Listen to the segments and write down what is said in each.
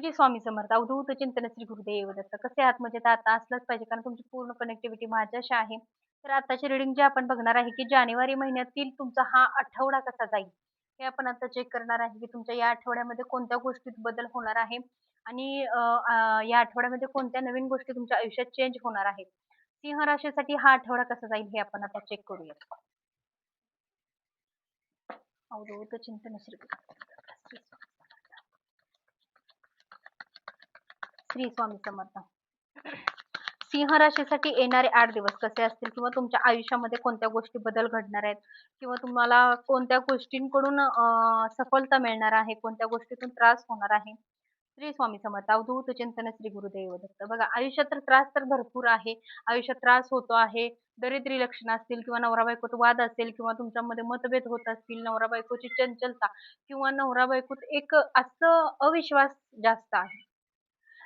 श्री स्वामी समर्थ अवधूत चिंतन श्री गुरुदेव दत्त. कसे आहात म्हणजे आता असलंच पाहिजे कारण तुमची पूर्ण कनेक्टिव्हिटी माझ्याशी आहे. तर आताची रिडिंग जे आपण बघणार आहे की जानेवारी महिन्यातील तुमचा हा आठवडा कसा जाईल? हे आपण आता चेक करणार आहे की तुमच्या या आठवड्यामध्ये कोणत्या गोष्टीत बदल होणार आहे आणि या आठवड्यामध्ये कोणत्या नवीन गोष्टी तुमच्या आयुष्यात चेंज होणार आहेत? सिंह राशीसाठी हा आठवडा कसा जाईल हे आपण आता चेक करूया अवधूत चिंतन श्री श्री स्वामी समर्थ. सिंह राशीसाठी येणारे आठ दिवस कसे असतील? किंवा तुमच्या आयुष्यामध्ये कोणत्या गोष्टी बदल घडणार आहेत? किंवा तुम्हाला कोणत्या गोष्टींकडून सफलता मिळणार आहे? कोणत्या गोष्टीतून त्रास होणार आहे? श्री स्वामी समर्थ. अवधूत चिंतन श्री गुरुदेव दत्त. बघा आयुष्यात तर त्रास तर भरपूर आहे. आयुष्यात त्रास होतो आहे. दरिद्री लक्षण असतील किंवा नवरा बायकोत वाद असेल किंवा तुमच्यामध्ये मतभेद होत असतील नवरा बायकोची चंचलता किंवा नवरा बायकोत एक असं अविश्वास जास्त आहे.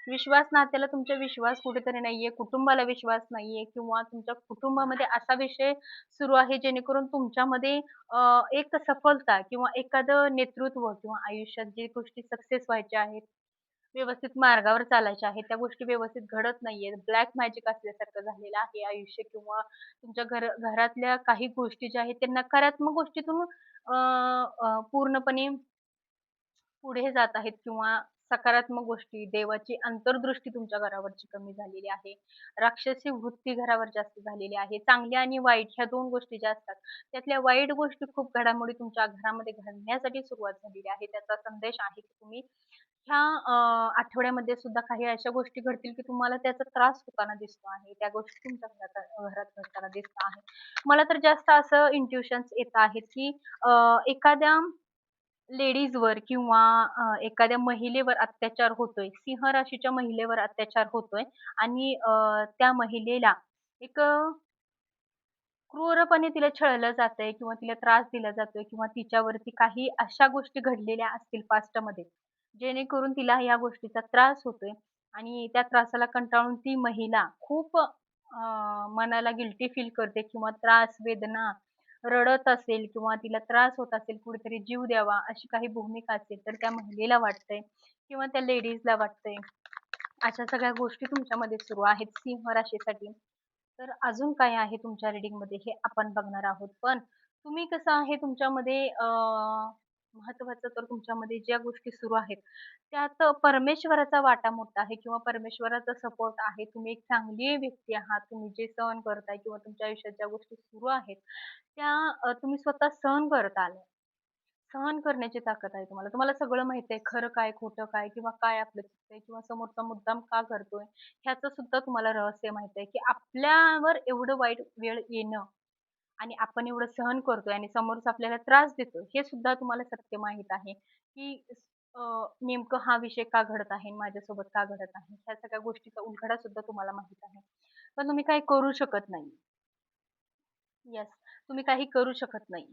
विश्वास नात्याला तुमचा विश्वास कुठेतरी नाहीये कुटुंबाला विश्वास नाहीये किंवा तुमच्या कुटुंबामध्ये असा विषय सुरू आहे जेणेकरून तुमच्यामध्ये एक सफलता किंवा एखादं नेतृत्व किंवा आयुष्यात जे गोष्टी सक्सेस व्हायच्या आहेत व्यवस्थित मार्गावर चालायच्या आहेत त्या गोष्टी व्यवस्थित घडत नाहीये ब्लॅक मॅजिक असल्यासारखं झालेलं आहे आयुष्य किंवा तुमच्या घर घरातल्या काही गोष्टी ज्या आहेत त्या नकारात्मक गोष्टीतून पूर्णपणे पुढे जात आहेत किंवा सकारात्मक गोष्टी देवाची अंतर्दृष्टी तुमच्या घरावरची कमी झालेली आहे. राक्षसी वृत्ती घरावर जास्त झालेली आहे. चांगल्या आणि वाईट ह्या दोन गोष्टी ज्या असतात त्यातल्या वाईट गोष्टी खूप घडामोडी तुमच्या घरामध्ये घडण्यासाठी सुरुवात झालेली आहे. त्याचा संदेश आहे की तुम्ही ह्या आठवड्यामध्ये सुद्धा काही अशा गोष्टी घडतील की तुम्हाला त्याचा त्रास होताना दिसतो आहे. त्या गोष्टी तुमच्या घरात घरात घडताना दिसत आहे. मला तर जास्त असं इंट्युशन्स येत आहेत की एखाद्या लेडीजवर किंवा एखाद्या महिलेवर अत्याचार होतोय. सिंह राशीच्या महिलेवर अत्याचार होतोय आणि त्या महिलेला एक क्रूरपणे तिला छळलं जातंय किंवा तिला त्रास दिला जातोय किंवा तिच्यावरती काही अशा गोष्टी घडलेल्या असतील पास्टमध्ये जेणेकरून तिला या गोष्टीचा त्रास होतोय आणि त्या त्रासाला कंटाळून ती महिला खूप मनाला गिल्टी फील करते किंवा त्रास वेदना रडत असेल किंवा तिला त्रास होत असेल कुठेतरी जीव द्यावा अशी काही भूमिका असेल तर त्या महिलेला वाटतंय किंवा त्या लेडीजला वाटतंय. अशा सगळ्या गोष्टी तुमच्यामध्ये सुरू आहेत सिंह राशीसाठी. तर अजून काय आहे तुमच्या रिडिंगमध्ये हे आपण बघणार आहोत. पण तुम्ही कसं आहे तुमच्यामध्ये महत्वाचं तर तुमच्यामध्ये ज्या गोष्टी सुरू आहेत त्यात परमेश्वराचा वाटा मोठा आहे किंवा परमेश्वराचा सपोर्ट आहे. तुम्ही एक चांगली व्यक्ती आहात तुम्ही जे सहन करताय किंवा तुमच्या आयुष्यात ज्या गोष्टी सुरू आहेत त्या तुम्ही स्वतः सहन करत आले. सहन करण्याची ताकद आहे तुम्हाला. तुम्हाला सगळं माहीत आहे खरं काय खोटं काय किंवा काय आपलं चुकतंय किंवा समोरचा मुद्दाम का करतोय ह्याचं सुद्धा तुम्हाला रहस्य माहीत आहे की आपल्यावर एवढं वाईट वेळ येणं आणि आपण एवढं सहन करतोय आणि समोरच आपल्याला त्रास देतोय हे सुद्धा तुम्हाला सत्य माहीत आहे की नेमकं हा विषय का घडत आहे माझ्यासोबत का घडत आहे? ह्या सगळ्या गोष्टीचा उलगडा सुद्धा तुम्हाला माहीत आहे. पण तुम्ही काही करू शकत नाही. येस तुम्ही काही करू शकत नाही.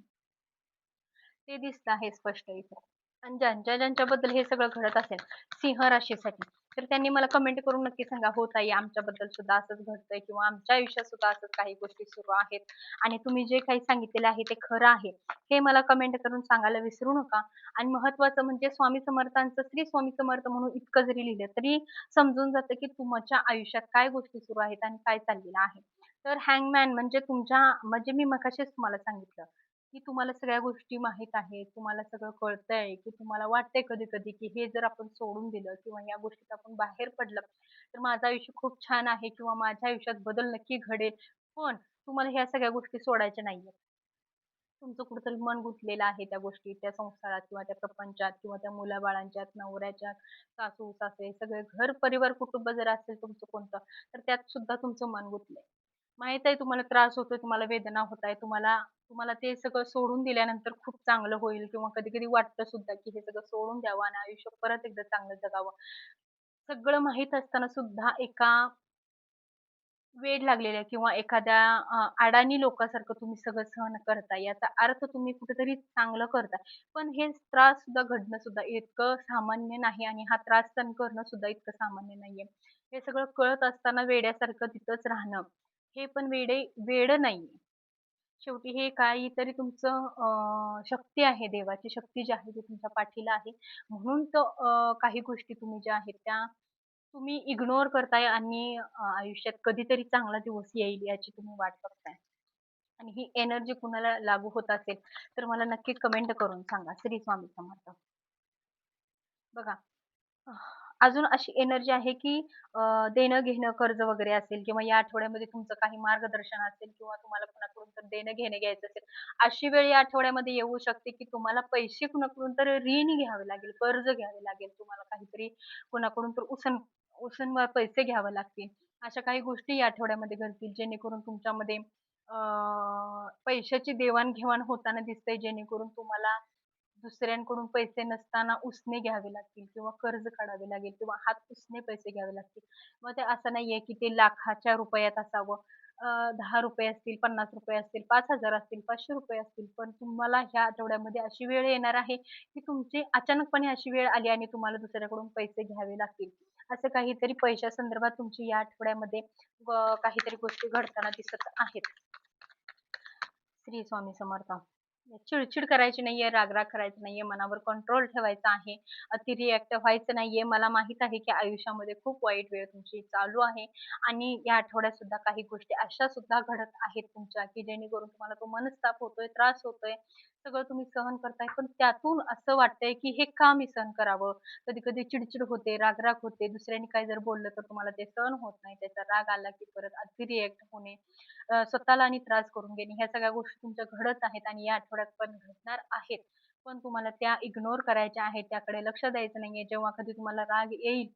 ते दिसत आहे स्पष्ट इथे. आणि ज्यांच्या ज्यांच्याबद्दल हे सगळं घडत असेल सिंह राशीसाठी. तर त्यांनी मला कमेंट करून नक्की सांगा हो ताई आमच्याबद्दल सुद्धा असंच घडतंय किंवा आमच्या आयुष्यात सुद्धा असंच काही गोष्टी सुरू आहेत आणि तुम्ही जे काही सांगितलेलं आहे ते खरं आहे. हे मला कमेंट करून सांगायला विसरू नका. आणि महत्वाचं म्हणजे स्वामी समर्थांचं श्री स्वामी समर्थ म्हणून इतकं जरी लिहिलं तरी समजून जातं की तुमच्या आयुष्यात काय गोष्टी सुरू आहेत आणि काय चाललेलं आहे. तर हँगमॅन म्हणजे तुमच्या म्हणजे मी मगाशीच तुम्हाला सांगितलं की तुम्हाला सगळ्या गोष्टी माहीत आहेत तुम्हाला सगळं कळतंय की तुम्हाला वाटतंय कधी कधी की हे जर आपण सोडून दिलं किंवा या गोष्टीत आपण बाहेर पडलं तर माझं आयुष्य खूप छान आहे किंवा माझ्या आयुष्यात बदल नक्की घडेल. पण तुम्हाला ह्या सगळ्या गोष्टी सोडायच्या नाहीयेत. तुमचं कुठंतरी मन गुंतलेलं आहे त्या गोष्टी त्या संसारात किंवा त्या प्रपंचात किंवा त्या मुलाबाळांच्यात नवऱ्याच्या सासू सासरे सगळे घर परिवार कुटुंब जर असेल तुमचं कोणतं तर त्यात सुद्धा तुमचं मन गुंतलंय. माहीत आहे तुम्हाला त्रास होतोय तुम्हाला वेदना होत आहे तुम्हाला तुम्हाला ते सगळं सोडून दिल्यानंतर खूप चांगलं होईल किंवा कधी कधी वाटतं सुद्धा की हे सगळं सोडून द्यावं आणि आयुष्य परत एकदा चांगलं जगावं. सगळं माहीत असताना सुद्धा एका वेड लागलेल्या किंवा एखाद्या अडाणी लोकांसारखं तुम्ही सगळं सहन करता याचा अर्थ तुम्ही कुठेतरी चांगलं करता. पण हे त्रास सुद्धा घडणं सुद्धा इतकं सामान्य नाही आणि हा त्रास सहन करणं सुद्धा इतकं सामान्य नाहीये. हे सगळं कळत असताना वेड्यासारखं तिथंच राहणं. हे पण वेडे वेड नाहीये शेवटी हे काहीतरी तुमचं अ, शक्ती आहे, देवाची शक्ती जी आहे ती तुमच्या पाठीला आहे. म्हणून तर काही गोष्टी तुम्ही ज्या आहेत त्या तुम्ही इग्नोर करताय आणि आयुष्यात कधीतरी चांगला दिवस येईल याची तुम्ही वाट बघताय. आणि ही एनर्जी कुणाला लागू होत असेल, तर मला नक्की कमेंट करून सांगा. श्री स्वामी समर्थ. बघा अजून अशी एनर्जी आहे की देणं-घेणं, कर्ज वगैरे असेल किंवा या आठवड्यामध्ये तुमचं काही मार्गदर्शन असेल किंवा तुम्हाला कुणाकडून तर देणं-घेणं घ्यायचं असेल, अशी वेळ या आठवड्यामध्ये येऊ शकते की तुम्हाला पैसे कुणाकडून तर ऋण घ्यावे लागेल, कर्ज घ्यावे लागेल. तुम्हाला काहीतरी कुणाकडून तर उसन उसन पैसे घ्यावे लागतील. अशा काही गोष्टी या आठवड्यामध्ये घडतील जेणेकरून तुमच्यामध्ये अ, पैशाची देवाणघेवाण होताना दिसते जेणेकरून तुम्हाला दुसऱ्यांकडून पैसे नसताना उसने घ्यावे लागतील किंवा कर्ज काढावे लागेल किंवा हात उसने पैसे घ्यावे लागतील. मग ते असं नाहीये की ते लाखाच्या रुपयात असावं. दहा रुपये असतील, ₹50 असतील, पाच हजार असतील, ₹500 असतील. पण तुम्हाला ह्या आठवड्यामध्ये अशी वेळ येणार आहे की तुमची अचानकपणे अशी वेळ आली आणि तुम्हाला दुसऱ्याकडून पैसे घ्यावे लागतील. असं काहीतरी पैशा संदर्भात तुमची या आठवड्यामध्ये काहीतरी गोष्टी घडताना दिसत आहेत. श्री स्वामी समर्थ. चिडचिड करायची नाहीये, राग-राग नाहीये, मनावर कंट्रोल ठेवायचा आहे. अति रिॲक्ट व्हायचं नाहीये. मला माहीत आहे की आयुष्यामध्ये खूप वाईट वेळ तुमची चालू आहे आणि या आठवड्यात सुद्धा काही गोष्टी अशा सुद्धा घडत आहेत तुमच्या, की जेणेकरून तुम्हाला तो मनस्ताप होतोय, त्रास होतोय. सगळं तुम्ही सहन करताय. पण त्यातून असं वाटतंय की हे का मी सहन करावं? कधी-कधी चिडचिड होते, राग-राग होते. दुसऱ्याने काही जर बोललं तर तुम्हाला ते सहन होत नाही. त्याचा राग आला की परत अति रिएक्ट होणे, स्वतःला आणि त्रास करून घेणे, ह्या सगळ्या गोष्टी तुमच्या घडत आहेत आणि या आठवड्यात पण घडणार आहेत. पण तुम्हाला त्या इग्नोर करायच्या आहेत. त्याकडे लक्ष द्यायचं नाहीये. जेव्हा कधी तुम्हाला राग येईल,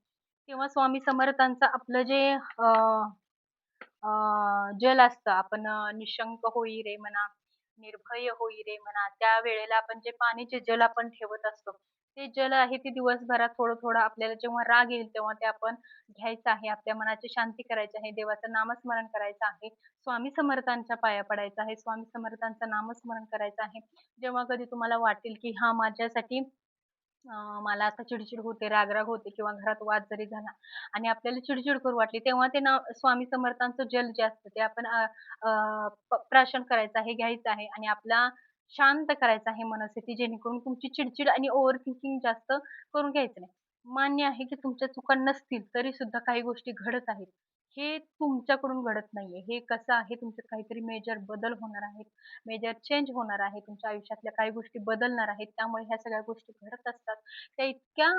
तेव्हा स्वामी समर्थांचं आपलं जे अ, जल असतं, आपण निशंक होई रे म्हणा निर्भय होई रे म्हणा त्या वेळेला आपण जे पाण्याचे जल आपण ठेवत असतो, ते जल आहे ते दिवसभरात थोडं-थोडं आपल्याला जेव्हा राग येईल तेव्हा ते आपण घ्यायचं आहे. आपल्या मनाची शांती करायची आहे. देवाचं नामस्मरण करायचं आहे. स्वामी समर्थांच्या पाया पडायचं आहे. स्वामी समर्थांचं नामस्मरण करायचं आहे. जेव्हा कधी तुम्हाला वाटेल की हा माझ्यासाठी मला आता चिडचिड होते, राग-राग होते किंवा घरात वाद जरी झाला आणि आपल्याला चिडचिड करू वाटली, तेव्हा ते ना स्वामी समर्थांचं जल जे असतं ते आपण अ, अ, प प्राशन करायचं आहे, घ्यायचं आहे आणि आपला शांत करायचं आहे मनस्थिती जेणेकरून तुमची चिडचिड आणि ओव्हर थिंकिंग जास्त करून घ्यायचं नाही. मान्य आहे की तुमच्या चुका नसतील तरी सुद्धा काही गोष्टी घडत आहेत. हे तुमच्याकडून घडत नाहीये. हे कसं आहे तुमच्यात काहीतरी मेजर बदल होणार आहेत. मेजर चेंज होणार आहे. तुमच्या आयुष्यातल्या काही गोष्टी बदलणार आहेत. त्यामुळे ह्या सगळ्या गोष्टी घडत असतात. त्या इतक्या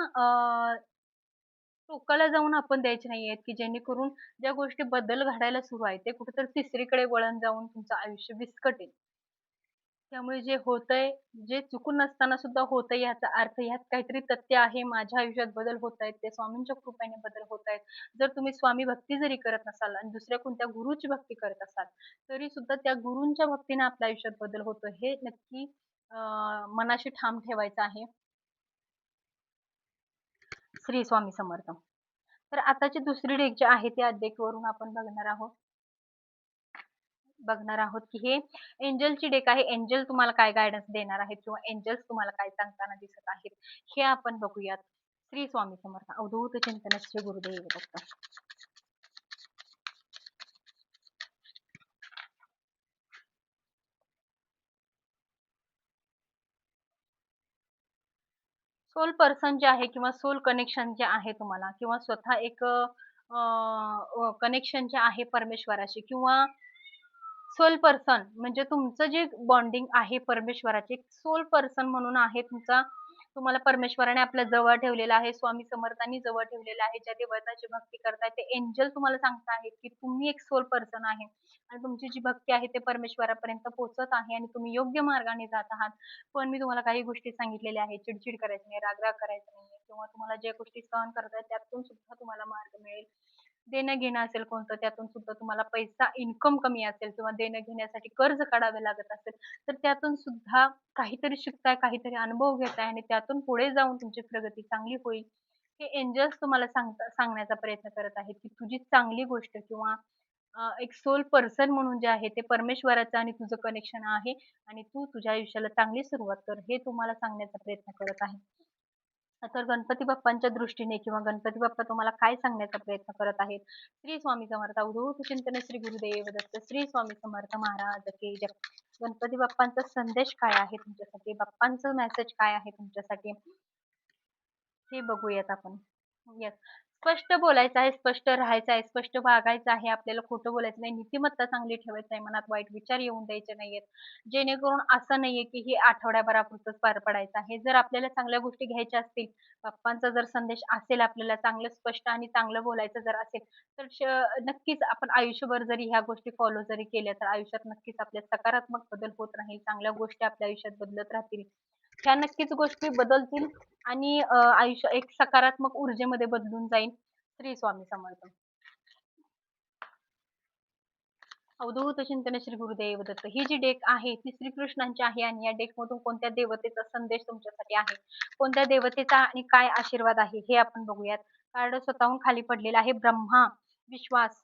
टोकाला जाऊन आपण द्यायचे नाहीयेत, की जेणेकरून ज्या गोष्टी बदल घडायला सुरू आहेत, ते कुठेतरी तिसरीकडे वळण जाऊन तुमचं आयुष्य विस्कटेल. त्यामुळे जे होतंय, जे चुकून नसताना सुद्धा होतंय याचा अर्थ ह्यात काहीतरी तथ्य आहे. माझ्या आयुष्यात बदल होत आहेत. ते स्वामींच्या कृपेने बदल होत आहेत. जर तुम्ही स्वामी भक्ती जरी करत नसाल आणि दुसऱ्या कोणत्या गुरुची भक्ती करत असाल, तरी सुद्धा त्या गुरूंच्या भक्तीने आपल्या आयुष्यात बदल होतो. हे नक्की मनाशी ठाम ठेवायचं आहे. श्री स्वामी समर्थ. तर आताची दुसरी डेक जी आहे त्या डेकवरून आपण बघणार आहोत. बघणार आहोत की हे एंजलची डेक आहे. एंजल तुम्हाला काय गायडन्स देणार आहेत किंवा एंजल्स तुम्हाला काय सांगताना दिसत आहेत, हे आपण बघूयात. श्री स्वामी समर्थ. अवधूत चिंतन श्री गुरुदेव दत्त. सोल पर्सन जे आहे किंवा सोल कनेक्शन जे आहे तुम्हाला किंवा स्वतः एक कनेक्शन जे आहे परमेश्वराशी किंवा सोल पर्सन म्हणजे तुमचं जे बॉन्डिंग आहे परमेश्वराचे सोल पर्सन म्हणून आहे तुमचा. तुम्हाला परमेश्वराने आपल्या जवळ ठेवलेला आहे स्वामी समर्थांनी जवळ ठेवलेला आहे ज्या देवताची भक्ती करताय ते एंजल तुम्हाला सांगत आहेत की तुम्ही एक सोल पर्सन आहे. आणि तुमची जी भक्ती आहे ते परमेश्वरापर्यंत पोहोचत आहे आणि तुम्ही योग्य मार्गाने जात आहात. पण मी तुम्हाला काही गोष्टी सांगितलेल्या आहेत चिडचिड करायची नाही रागराग करायचा नाही किंवा तुम्हाला ज्या गोष्टी सहन करतायत त्यातून सुद्धा तुम्हाला मार्ग मिळेल. देणं घेणं असेल कोणतं त्यातून सुद्धा तुम्हाला पैसा इन्कम कमी असेल किंवा देणं घेण्यासाठी कर्ज काढावे लागत असेल तर त्यातून सुद्धा काहीतरी शिकताय काहीतरी अनुभव घेताय आणि त्यातून पुढे जाऊन तुमची प्रगती चांगली होईल. हे एंजल्स तुम्हाला सांगता सांगण्याचा प्रयत्न करत आहेत की तुझी चांगली गोष्ट किंवा एक सोल पर्सन म्हणून जे आहे ते परमेश्वराचं आणि तुझं कनेक्शन आहे आणि तू तुझ्या आयुष्याला चांगली सुरुवात कर हे तुम्हाला सांगण्याचा प्रयत्न करत आहे तर गणपती बाप्पांच्या दृष्टीने किंवा गणपती बाप्पा तुम्हाला काय सांगण्याचा प्रयत्न करत आहेत? श्री स्वामी समर्थ अवधूत चिंतन श्री गुरुदेव दत्त श्री स्वामी समर्थ महाराज की गणपती बाप्पांचा संदेश काय आहे तुमच्यासाठी? बाप्पांचं मेसेज काय आहे तुमच्यासाठी? हे बघूयात आपण. येस स्पष्ट बोलायचं आहे स्पष्ट राहायचं आहे स्पष्ट वागायचं आहे आपल्याला खोटं बोलायचं नाही नीतिमत्ता चांगली ठेवायचं आहे मनात वाईट विचार येऊन द्यायचे नाहीयेत. जेणेकरून असं नाहीये की हे आठवड्याभरापुरतंच पार पडायचं आहे. जर आपल्याला चांगल्या गोष्टी घ्यायच्या असतील बाप्पांचा जर संदेश असेल आपल्याला चांगलं स्पष्ट आणि चांगलं बोलायचं जर असेल तर नक्कीच आपण आयुष्यभर जरी ह्या गोष्टी फॉलो जरी केल्या तर आयुष्यात नक्कीच आपल्या सकारात्मक बदल होत राहील चांगल्या गोष्टी आपल्या आयुष्यात बदलत राहतील. ह्या नक्कीच गोष्टी बदलतील आणि आयुष्य एक सकारात्मक ऊर्जेमध्ये बदलून जाईल. श्री स्वामी समर्थ. अवधूत चिंतन श्री गुरुदेव दत्त. ही जी डेक आहे ती श्रीकृष्णांची आहे आणि या डेक मधून कोणत्या देवतेचा संदेश तुमच्यासाठी आहे? कोणत्या देवतेचा आणि काय आशीर्वाद आहे? हे आपण बघूयात. कार्ड स्वतःहून खाली पडलेला आहे. ब्रह्मा विश्वास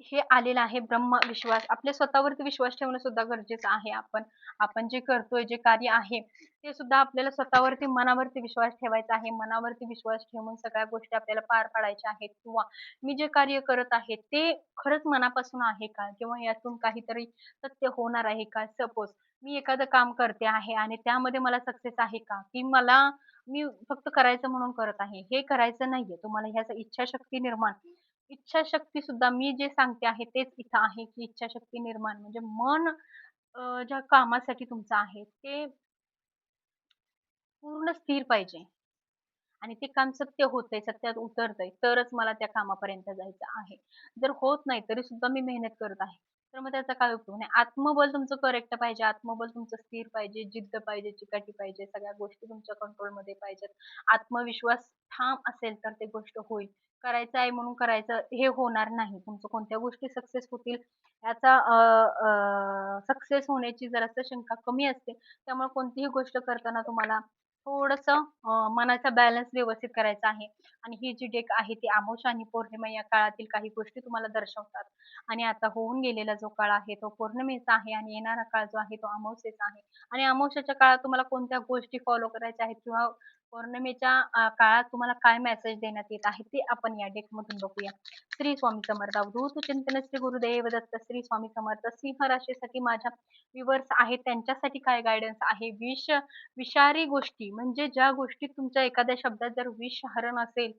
हे आलेलं आहे ब्रह्म विश्वास. आपल्या स्वतःवरती विश्वास ठेवणं सुद्धा गरजेचं आहे आपण. आपण जे करतोय जे कार्य आहे ते सुद्धा आपल्याला स्वतःवरती मनावरती विश्वास ठेवायचा आहे. मनावरती विश्वास ठेवून सगळ्या गोष्टी आपल्याला पार पाडायच्या आहेत. किंवा मी जे कार्य करत आहे ते खरंच मनापासून आहे का? किंवा यातून काहीतरी सत्य होणार आहे का? सपोज मी एखादं काम करते आहे आणि त्यामध्ये मला सक्सेस आहे का? की मला मी फक्त करायचं म्हणून करत आहे. हे करायचं नाहीये. तुम्हाला ह्याचा इच्छाशक्ती निर्माण इच्छाशक्ती सुद्धा मी जे सांगते आहे तेच इथं आहे की इच्छाशक्ती निर्माण म्हणजे मन ज्या कामासाठी तुमचं आहे ते पूर्ण स्थिर पाहिजे. आणि ते काम सत्य होतंय सत्यात उतरतंय तरच मला त्या कामापर्यंत जायचं आहे. जर होत नाही तरी सुद्धा मी मेहनत करत आहे. तर मग त्याचा काय उपयोग नाही. आत्मबल तुमचं करेक्ट पाहिजे आत्मबल तुमचं स्थिर पाहिजे जिद्द पाहिजे चिकाटी पाहिजे सगळ्या गोष्टी तुमच्या कंट्रोलमध्ये पाहिजेत. आत्मविश्वास ठाम असेल तर ते गोष्ट होईल. करायचं आहे म्हणून करायचं हे होणार नाही. तुमचं कोणत्या गोष्टी सक्सेस होतील याचा सक्सेस होण्याची जरासं शंका कमी असते. त्यामुळे कोणतीही गोष्ट करताना तुम्हाला थोडस मनाचा बॅलन्स व्यवस्थित करायचा आहे. आणि ही जी डेक आहे ती अमावस्या आणि पौर्णिमा या काळातील काही गोष्टी तुम्हाला दर्शवतात. आणि आता होऊन गेलेला जो काळ आहे तो पौर्णिमेचा आहे आणि येणारा काळ जो आहे तो अमावस्येचा आहे. आणि अमावस्याच्या काळात तुम्हाला कोणत्या गोष्टी फॉलो करायच्या आहेत किंवा पौर्णिमेच्या काळात तुम्हाला काय मेसेज देण्यात येत आहे ते आपण या डेक मधून बघूया. श्री स्वामी समर्थ. अवधूत चिंतन श्री गुरुदेव दत्त. श्री स्वामी समर्थ सिंह राशीसाठी माझ्या व्ह्युअर्स आहेत. त्यांच्यासाठी काय गायडन्स आहे? विष विषारी गोष्टी. म्हणजे ज्या गोष्टीत तुमच्या एखाद्या शब्दात जर विष हरण असेल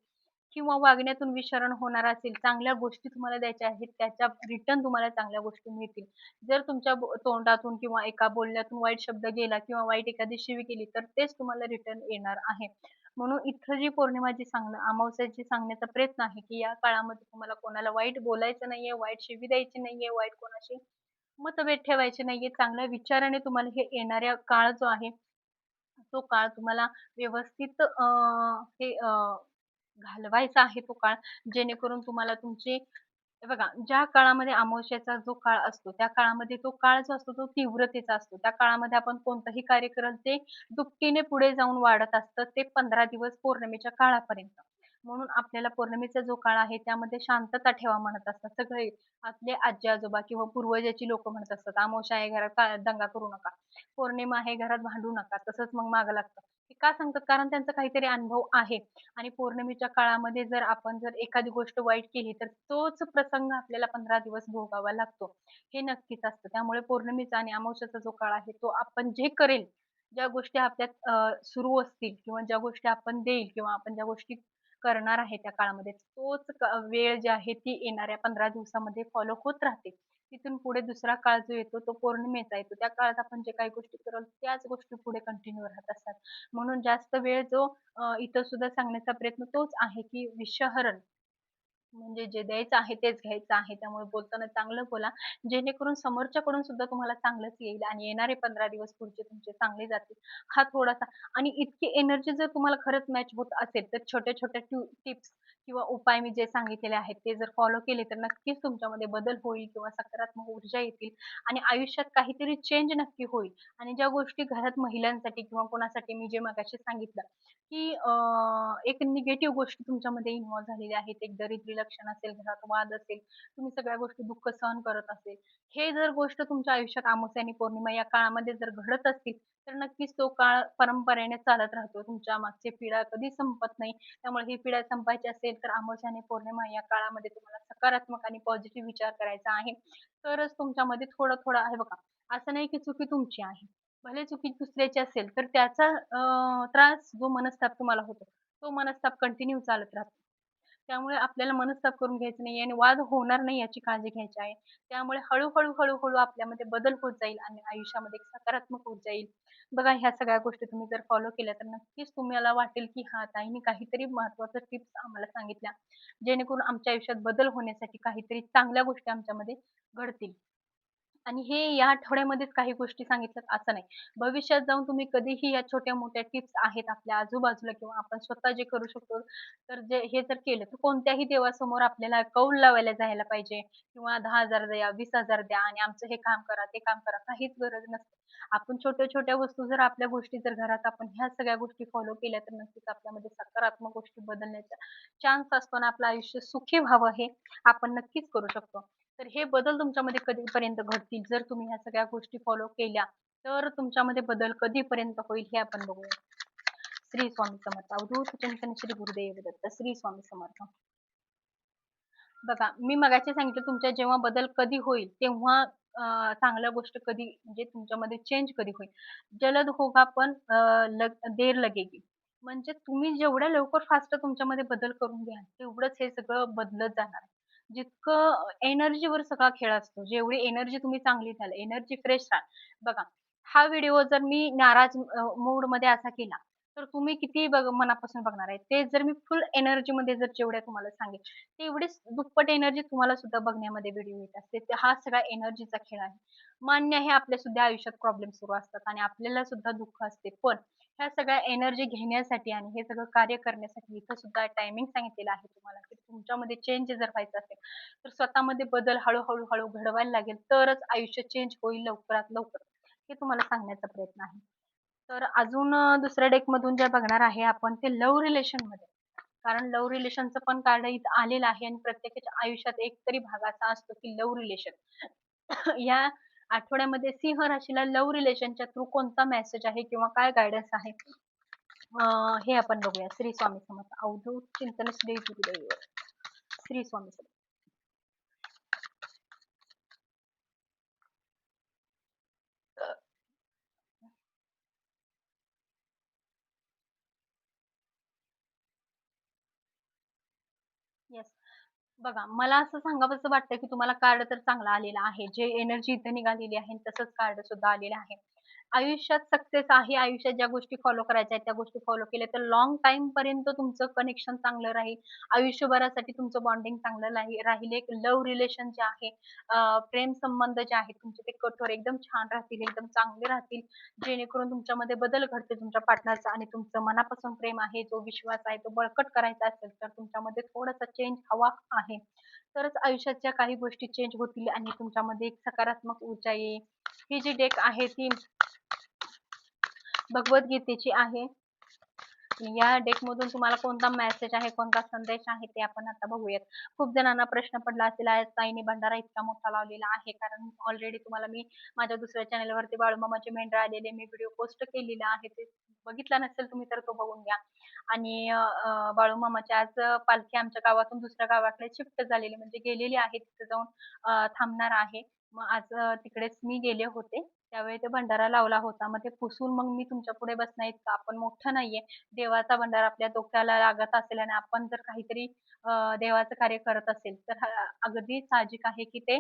किंवा वागण्यातून विषहरण होणार असेल चांगल्या गोष्टी तुम्हाला द्यायच्या आहेत त्याच्या रिटर्न तुम्हाला चांगल्या गोष्टी मिळतील. जर तुमच्या तोंडातून किंवा एका बोलण्यातून वाईट शब्द गेला किंवा वाईट एखादी शिवी केली तर तेच तुम्हाला रिटर्न येणार आहे. म्हणून इथं जी पौर्णिमा जी सांगणं अमावस्या जी सांगण्याचा प्रयत्न आहे की या काळामध्ये तुम्हाला कोणाला वाईट बोलायचं नाहीये वाईट शिवी द्यायची नाहीये वाईट कोणाशी मतभेद ठेवायचे नाहीये चांगल्या विचाराने तुम्हाला हे येणाऱ्या काळ जो आहे तो काळ तुम्हाला व्यवस्थित अं, हे अं, घालवायचा आहे तो काळ जेणेकरून तुम्हाला तुमचे बघा ज्या काळामध्ये अमावस्याचा जो काळ असतो त्या काळामध्ये तो काळ जो असतो तो तीव्रतेचा असतो. त्या काळामध्ये आपण कोणतंही कार्य करत ते दुपटीने पुढे जाऊन वाढत असतं ते पंधरा दिवस पौर्णिमेच्या काळापर्यंत. म्हणून आपल्याला पौर्णिमेचा जो काळ आहे त्यामध्ये शांतता ठेवा म्हणत असतात. सगळे आपले आजी आजोबा किंवा पूर्वजाची लोक म्हणत असतात अमावस्या आहे घरात का- दंगा करू नका. पौर्णिमा आहे घरात भांडू नका. तसंच मग मागं लागतं. ते का सांगतात? कारण त्यांचा काहीतरी अनुभव आहे. आणि पौर्णिमेच्या काळामध्ये जर आपण जर एखादी गोष्ट वाईट केली तर तोच प्रसंग आपल्याला पंधरा दिवस भोगावा लागतो. हे नक्कीच असतं. त्यामुळे पौर्णिमेचा आणि अमावस्याचा जो काळ आहे तो आपण जे करेल ज्या गोष्टी आपल्यात अं, सुरू असतील किंवा ज्या गोष्टी आपण देईल किंवा आपण ज्या गोष्टी करणार आहे त्या काळामध्ये तोच वेळ जी आहे ती येणाऱ्या पंधरा दिवसामध्ये फॉलो होत राहते. तिथून पुढे दुसरा काळ जो येतो तो पौर्णिमेचा येतो. त्या काळात आपण जे काही गोष्टी करतो त्याच गोष्टी पुढे कंटिन्यू राहत असतात. म्हणून जास्त वेळ जो इथं सुद्धा सांगण्याचा प्रयत्न तोच आहे की विषहरण. म्हणजे जे द्यायचं आहे तेच घ्यायचं आहे. त्यामुळे बोलताना चांगलं बोला. जेणेकरून समोरच्याकडून सुद्धा तुम्हाला चांगलंच येईल आणि येणारे पंधरा दिवस पुढचे तुमचे चांगले जातील. हा थोडासा आणि इतकी एनर्जी जर तुम्हाला खरंच मॅच होत असेल तर छोट्या छोट्या टिप्स किंवा उपाय मी जे सांगितलेले आहेत ते जर फॉलो केले तर नक्कीच तुमच्यामध्ये बदल होईल किंवा सकारात्मक ऊर्जा येतील आणि आयुष्यात काहीतरी चेंज नक्की होईल. आणि ज्या गोष्टी घरात महिलांसाठी किंवा कोणासाठी मी जे मगाशी सांगितलं की एक निगेटिव्ह गोष्टी तुमच्यामध्ये इन्व्हॉल्व्ह झालेली आहेत एक दरिद्रीला लक्षण असेल घरात वाद असेल तुम्ही सगळ्या गोष्टी दुःख सहन करत असेल हे जर गोष्ट तुमच्या आयुष्यात अमावस्या आणि पौर्णिमा या काळामध्ये जर घडत असतील तर नक्कीच तो काळ परंपरेने चालत राहतो. तुमच्या मागची पिढा कधी संपत नाही. त्यामुळे ही पिढा संपायची असेल तर अमावास्या आणि पौर्णिमा या काळामध्ये तुम्हाला सकारात्मक आणि पॉझिटिव्ह विचार करायचा आहे. तरच तुमच्यामध्ये थोडं-थोडं आहे बघा, असं नाही की चुकी तुमची आहे. भले चुकी दुसऱ्याची असेल तर त्याचा त्रास जो मनस्ताप तुम्हाला होतो, तो मनस्ताप कंटिन्यू चालत राहतो. त्यामुळे आपल्याला मनस्ताप करून घ्यायचं नाही आणि वाद होणार नाही याची काळजी घ्यायची आहे. त्यामुळे हळूहळू हळूहळू आपल्यामध्ये बदल होत जाईल आणि आयुष्यामध्ये सकारात्मक होत जाईल. बघा ह्या सगळ्या गोष्टी तुम्ही जर फॉलो केल्या तर नक्कीच तुम्हाला वाटेल, की हा ताईंनी काहीतरी महत्वाचं टिप्स आम्हाला सांगितल्या. जेणेकरून आमच्या आयुष्यात बदल होण्यासाठी काहीतरी चांगल्या गोष्टी आमच्यामध्ये घडतील. आणि हे या आठवड्यामध्येच काही गोष्टी सांगितल्यात असं नाही. भविष्यात जाऊन तुम्ही कधीही या छोट्या-मोठ्या टिप्स आहेत आपल्या आजूबाजूला किंवा आपण स्वतः जे करू शकतो, तर जे हे जर केलं तर कोणत्याही देवासमोर आपल्याला कौल लावायला जायला पाहिजे किंवा दहा हजार द्या, वीस हजार द्या आणि आमचं हे काम करा, ते काम करा, काहीच गरज नसते. आपण छोट्या-छोट्या वस्तू जर आपल्या गोष्टी जर घरात आपण ह्या सगळ्या गोष्टी फॉलो केल्या तर नक्कीच आपल्यामध्ये सकारात्मक गोष्टी बदलण्याचा चान्स असतो आणि आपलं आयुष्य सुखी व्हावं हे आपण नक्कीच करू शकतो. तर हे बदल तुमच्यामध्ये कधीपर्यंत घडतील जर तुम्ही ह्या सगळ्या गोष्टी फॉलो केल्या, तर तुमच्यामध्ये बदल कधीपर्यंत होईल हे आपण बघूया. श्री स्वामी समर्थ. अवधूत चिंतन श्री गुरुदेव दत्त. श्री स्वामी समर्थ. बघा, मी मगाशी सांगितलं तुमच्या जेव्हा बदल कधी होईल, तेव्हा चांगल्या गोष्ट कधी म्हणजे तुमच्यामध्ये चेंज कधी होईल. जलद होगा पण लग देर लगेगी. म्हणजे तुम्ही जेवढ्या लवकर फास्ट तुमच्यामध्ये बदल करून घ्याल, तेवढंच हे सगळं बदलत जाणार. जितकं एनर्जीवर सगळा खेळ असतो. जेवढी एनर्जी तुम्ही चांगली घ्याल, एनर्जी फ्रेश राहाल. बघा, हा व्हिडिओ जर मी नाराज मूडमध्ये असा केला, तर तुम्ही किती बघ मनापासून बघणार आहे. ते जर मी फुल एनर्जी मध्ये जर जेवढ्या तुम्हाला सांगेल, तेवढीच दुप्पट एनर्जी तुम्हाला सुद्धा बघण्यामध्ये व्हिडिओ येत असते. हा सगळा एनर्जीचा खेळ आहे. मान्य आहे आपल्या सुद्धा आयुष्यात प्रॉब्लेम सुरू असतात आणि आपल्याला सुद्धा दुःख असते. पण ह्या सगळ्या एनर्जी घेण्यासाठी आणि हे सगळं कार्य करण्यासाठी इथं सुद्धा टायमिंग सांगितलेलं आहे तुम्हाला, की तुमच्यामध्ये चेंज जर व्हायचं असेल, तर स्वतःमध्ये बदल हळूहळू हळू घडवायला लागेल. तरच आयुष्य चेंज होईल लवकरात लवकर. हे तुम्हाला सांगण्याचा प्रयत्न आहे. तर अजून दुसऱ्या डेकमधून जे बघणार आहे आपण ते लव्ह रिलेशनमध्ये. कारण लव्ह रिलेशनचं पण कार्ड इथं आलेलं आहे आणि प्रत्येकाच्या आयुष्यात एक तरी भाग असा असतो, की लव्ह रिलेशन. या आठवड्यामध्ये सिंह राशीला लव्ह रिलेशनच्या थ्रू कोणता मेसेज आहे किंवा काय गायडन्स आहे? हे आपण बघूया. श्री स्वामी समर्थ. अवधूत चिंतन श्री गुरुदेव. श्री स्वामी समर्थ. येस. बघा, मला असं सांगावसं वाटतं, की तुम्हाला कार्ड तर चांगला आलेला आहे. जे एनर्जी इथे निघालेली आहे तसंच कार्ड सुद्धा आलेलं आहे. आयुष्यात सक्सेस आहे. आयुष्यात ज्या गोष्टी फॉलो करायच्या आहेत, त्या गोष्टी फॉलो केल्या तर लाँग टाईमपर्यंत तुमचं कनेक्शन चांगलं राहील. आयुष्यभरासाठी तुमचं बॉन्डिंग चांगलं नाही राहील. एक लव्ह रिलेशन जे आहे, अ, प्रेम संबंध जे आहेत तुमचे ते कठोर एकदम छान राहतील, एकदम चांगले राहतील. जेणेकरून तुमच्यामध्ये बदल घडतील तुमच्या पार्टनरचा आणि तुमचं मनापासून प्रेम आहे, जो विश्वास आहे, तो बळकट करायचा असेल तर तुमच्यामध्ये थोडासा चेंज हवा आहे. तरच आयुष्याच्या काही गोष्टी चेंज होतील आणि तुमच्यामध्ये एक सकारात्मक ऊर्जा येईल. ही जी डेक आहे ती भगवद्गीतेची आहे. या डेकमधून तुम्हाला कोणता मेसेज आहे, कोणता संदेश आहे ते आपण आता बघूयात. खूप जणांना प्रश्न पडला असेल, आज ताईंनी भंडारा इतका मोठा लावलेला आहे. कारण ऑलरेडी तुम्हाला मी माझ्या दुसऱ्या चॅनलवरती बाळूमामाचे मेंढरा आलेले मी व्हिडिओ पोस्ट केलेला आहे. ते बघितला नसेल तुम्ही तर तो बघून घ्या. आणि बाळूमामाच्या बाळूमामाची आज पालखी आमच्या गावातून दुसऱ्या गावाकडे शिफ्ट झालेली म्हणजे गेलेली आहे. तिथे जाऊन थांबणार आहे. मग आज तिकडेच मी गेले होते. त्यावेळी ते भंडारा लावला होता. मग ते पुसून मग मी तुमच्यापुढे बसणार इतका आपण मोठं नाहीये. देवाचा भंडारा आपल्या डोक्याला लागत असेल आणि आपण जर काहीतरी देवाचं कार्य करत असेल, तर अगदी साहजिक आहे, की ते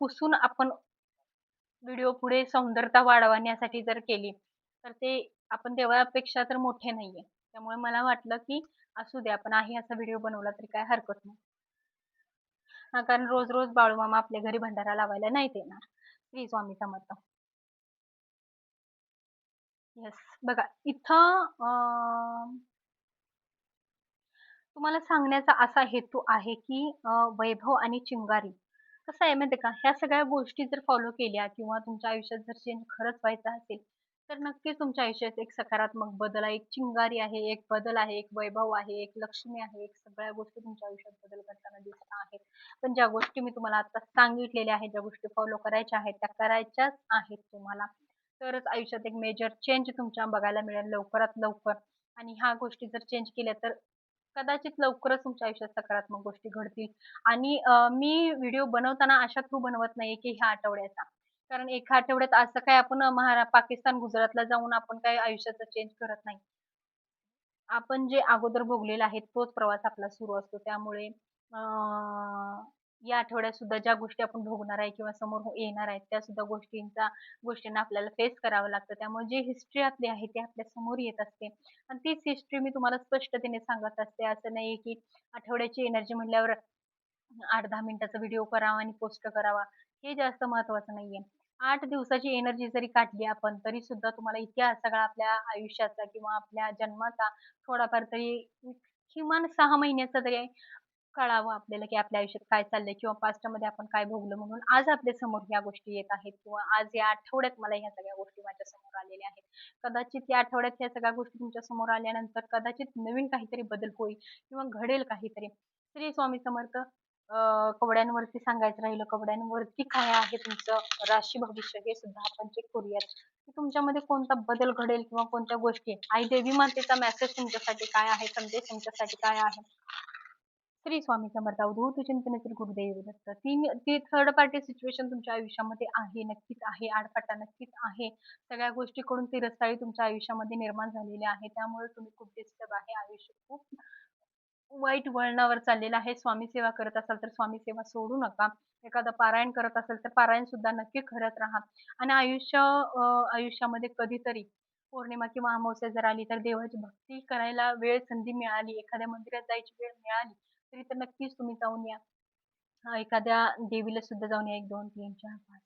पुसून आपण व्हिडिओ पुढे सौंदर्यता वाढवण्यासाठी जर केली, तर ते आपण देवापेक्षा तर मोठे नाहीये. त्यामुळे मला वाटलं, की असू दे आपण आहे असा व्हिडिओ बनवला तरी काही हरकत नाही. कारण रोज-रोज बाळूमामा आपल्या घरी भंडारा लावायला नाही देणार श्री स्वामी समर्थ. येस. बघा इथं तुम्हाला सांगण्याचा असा हेतू आहे, की वैभव आणि चिंगारी. कसं आहे माहिती आहे का, ह्या सगळ्या गोष्टी जर फॉलो केल्या किंवा तुमच्या आयुष्यात जर चेंज खरंच व्हायचा असेल, तर नक्कीच तुमच्या आयुष्यात एक सकारात्मक बदल आहे, एक चिंगारी आहे, एक बदल आहे, एक वैभव आहे, एक लक्ष्मी आहे, एक सगळ्या गोष्टी तुमच्या आयुष्यात बदल करताना दिसत आहेत. पण ज्या गोष्टी मी तुम्हाला आता सांगितलेल्या आहेत, ज्या गोष्टी फॉलो करायच्या आहेत, त्या करायच्याच आहेत तुम्हाला. तरच आयुष्यात एक मेजर चेंज तुमच्या बघायला मिळेल लवकरात लवकर. आणि ह्या गोष्टी जर चेंज केल्या तर कदाचित लवकरच तुमच्या आयुष्यात सकारात्मक गोष्टी घडतील. आणि मी व्हिडिओ बनवताना अशा थ्रू बनवत नाहीये की ह्या आठवड्याचा. कारण एका आठवड्यात असं काय आपण महारा पाकिस्तान गुजरातला जाऊन आपण काय आयुष्याचं चेंज करत नाही. आपण जे अगोदर भोगलेलं आहे तोच प्रवास आपला सुरू असतो. त्यामुळे अं, या आठवड्यात सुद्धा ज्या गोष्टी आपण भोगणार आहे किंवा समोर हो- येणार आहेत त्या सुद्धा गोष्टींचा गोष्टींना आपल्याला फेस करावं लागतं. त्यामुळे जी हिस्ट्री आपली आहे ती आपल्यासमोर येत असते. आणि तीच हिस्ट्री मी तुम्हाला स्पष्टतेने सांगत असते. असं नाही की आठवड्याची एनर्जी म्हटल्यावर आठ दहा मिनिटाचा व्हिडिओ करावा आणि पोस्ट करावा. हे जास्त महत्वाचं नाहीये. आठ दिवसाची एनर्जी जरी काढली आपण तरी सुद्धा तुम्हाला इतिहास सगळा आपल्या आयुष्याचा किंवा आपल्या जन्माचा थोडाफार तरी किमान सहा महिन्याचा तरी कळावं आपल्याला की आपल्या आयुष्यात काय चाललंय किंवा पास्टमध्ये आपण काय भोगलो म्हणून आज आपल्यासमोर ह्या गोष्टी येत आहेत किंवा आज या आठवड्यात मला ह्या सगळ्या गोष्टी माझ्यासमोर आलेल्या आहेत. कदाचित या आठवड्यात ह्या सगळ्या गोष्टी तुमच्यासमोर आल्यानंतर कदाचित नवीन काहीतरी बदल होईल किंवा घडेल काहीतरी. श्री स्वामी समर्थ कवड्यांवरती सांगायचं राहिलं कवड्यांवरती काय आहे तुमचं राशी भविष्य हे सुद्धा आपण चेक करूयात. की तुमच्यामध्ये कोणता बदल घडेल किंवा कोणत्या गोष्टी आई देवी मातेचा मेसेज तुमच्यासाठी काय आहे संदेश तुमच्यासाठी काय आहे श्री स्वामी समर्थ. अवधूत चिंतन श्री गुरुदेव दत्त. ती ती थर्ड पार्टी सिच्युएशन तुमच्या आयुष्यामध्ये आहे नक्कीच आहे आडफाटा नक्कीच आहे. सगळ्या गोष्टीकडून ती रस्ताळी तुमच्या आयुष्यामध्ये निर्माण झालेली आहे. त्यामुळे तुम्ही खूप डिस्टर्ब आहे. आयुष्य खूप वाईट वळणावर चाललेलं आहे. स्वामी सेवा करत असाल तर स्वामी सेवा सोडू नका. एखादं पारायण करत असेल तर पारायण सुद्धा नक्की करत राहा. आणि आयुष्य आयुष्यामध्ये कधीतरी पौर्णिमा किंवा अमावस्या जर आली तर देवाची भक्ती करायला वेळ संधी मिळाली. एखाद्या मंदिरात जायची वेळ मिळाली. तर तर नक्कीच तुम्ही जाऊन या. एखाद्या देवीला सुद्धा जाऊन या एक दोन तीन चार पाच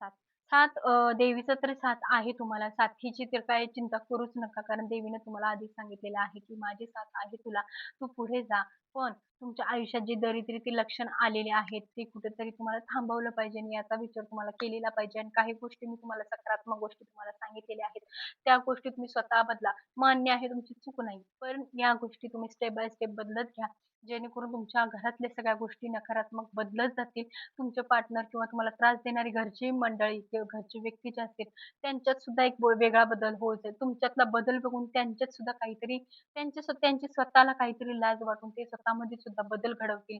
सात. सात अं, देवीचं तर साथ आहे तुम्हाला. साथीची तर काय चिंता करूच नका कारण देवीने तुम्हाला आधीच सांगितलेलं आहे की माझी साथ आहे तुला. तू पुढे जा. पण तुमच्या आयुष्यात जी दरिद्रीचे लक्षण आलेले आहेत ते कुठेतरी तुम्हाला थांबवलं पाहिजे आणि याचा विचार तुम्हाला केलेला पाहिजे आणि काही गोष्टी मी तुम्हाला सकारात्मक गोष्टी तुम्हाला सांगितलेल्या आहेत. त्या गोष्टी तुम्ही स्वतः बदला. मान्य आहे तुमची चूक नाही पण या गोष्टी तुम्ही स्टेप बाय स्टेप बदलत घ्या. जेणेकरून तुमच्या घरातल्या सगळ्या गोष्टी नकारात्मक बदलत जातील. तुमचे पार्टनर किंवा तुम्हाला त्रास देणारी घरची मंडळी किंवा घरचे व्यक्ती जे असतील त्यांच्यात सुद्धा एक वेगळा बदल होत जाईल तुमच्यातला बदल बघून त्यांच्यात सुद्धा काहीतरी त्यांच्या त्यांची स्वतःला काहीतरी लाज वाटून ते स्वतःमध्ये सुद्धा बदल घडवतील.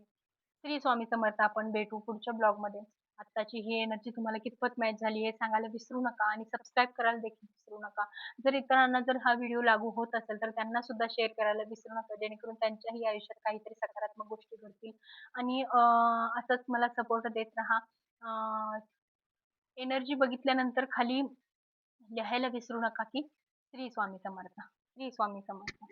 श्री स्वामी समर्थ आपण भेटू पुढच्या ब्लॉगमध्ये. आत्ताची ही एनर्जी तुम्हाला कितपत मॅच झाली हे सांगायला विसरू नका आणि सबस्क्राईब करायला देखील विसरू नका. जर इतरांना जर हा व्हिडिओ लागू होत असेल तर त्यांना सुद्धा शेअर करायला विसरू नका जेणेकरून त्यांच्याही आयुष्यात काहीतरी सकारात्मक गोष्टी घडतील. आणि असंच मला सपोर्ट देत राहा. एनर्जी बघितल्यानंतर खाली लिहायला विसरू नका की श्री स्वामी समर्थ. श्री स्वामी समर्थ.